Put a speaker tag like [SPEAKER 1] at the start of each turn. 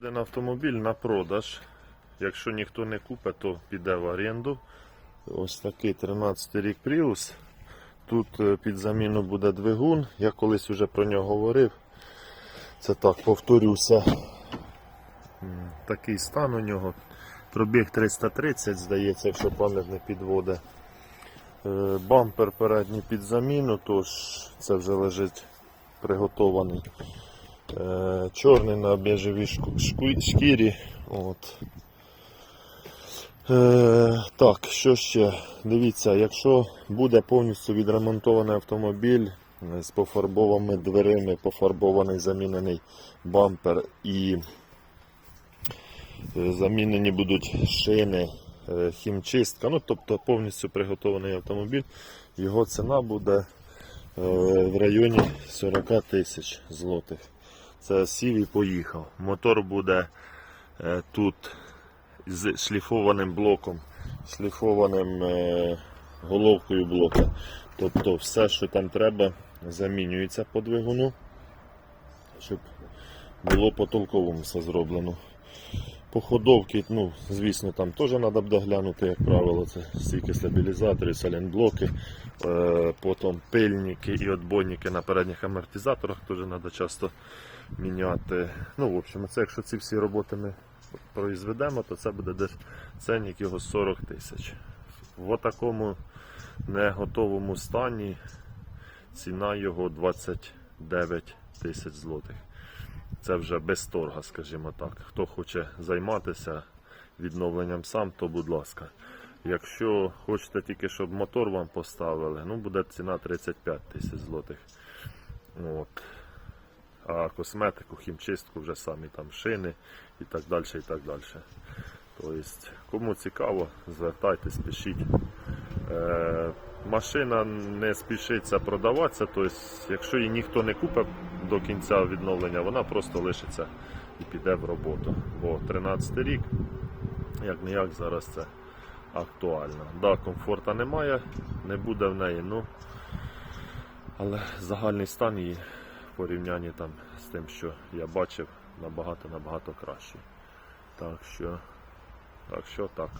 [SPEAKER 1] Один автомобіль на продаж. Якщо ніхто не купить, то піде в оренду. Ось такий 13 рік Prius. Тут е, під заміну буде двигун. Я колись вже про нього говорив. Це так, повторюся. Такий стан у нього. Пробіг 330, здається, якщо пам'ять не підводить. Е, Бампер передній під заміну, тож це вже лежить приготований. Е, Чорний на біжевій шкірі. От. Е, так, що ще? Дивіться, якщо буде повністю відремонтований автомобіль з пофарбованими дверима, пофарбований замінений бампер і е, замінені будуть шини, хімчистка, ну тобто повністю приготований автомобіль, його ціна буде в районі 40 тисяч злотих. Це сів і поїхав. Мотор буде е, тут з шліфованим блоком, шліфованим е, головкою блока. Тобто все, що там треба, замінюється по двигуну, щоб було по толковому все зроблено. По ходовці, ну, звісно, там теж треба буде глянути, як правило, це стільки стабілізатори, салінблоки, е, потім пильники і отбойники на передніх амортизаторах теж треба часто міняти. Ну, в общем, це якщо ці всі роботи ми произведемо, то це буде десь ценник його 40 тисяч. В такому не готовому стані ціна його 29 тисяч злотих. Це вже без торга, скажімо так. Хто хоче займатися відновленням сам, то будь ласка. Якщо хочете тільки, щоб мотор вам поставили, ну буде ціна 35 тисяч злотих. От. А косметику, хімчистку вже самі там шини і так далі. і так далі. Тобто, кому цікаво, звертайтесь, пишіть. Е, машина не спішиться продаватися, тобто, якщо її ніхто не купить до кінця відновлення, вона просто лишиться і піде в роботу. Бо 13 рік, як не як зараз це актуально. Да, комфорта немає, не буде в неї, ну, але загальний стан її в порівнянні там з тим, що я бачив, набагато набагато кращий. Так що, так що так.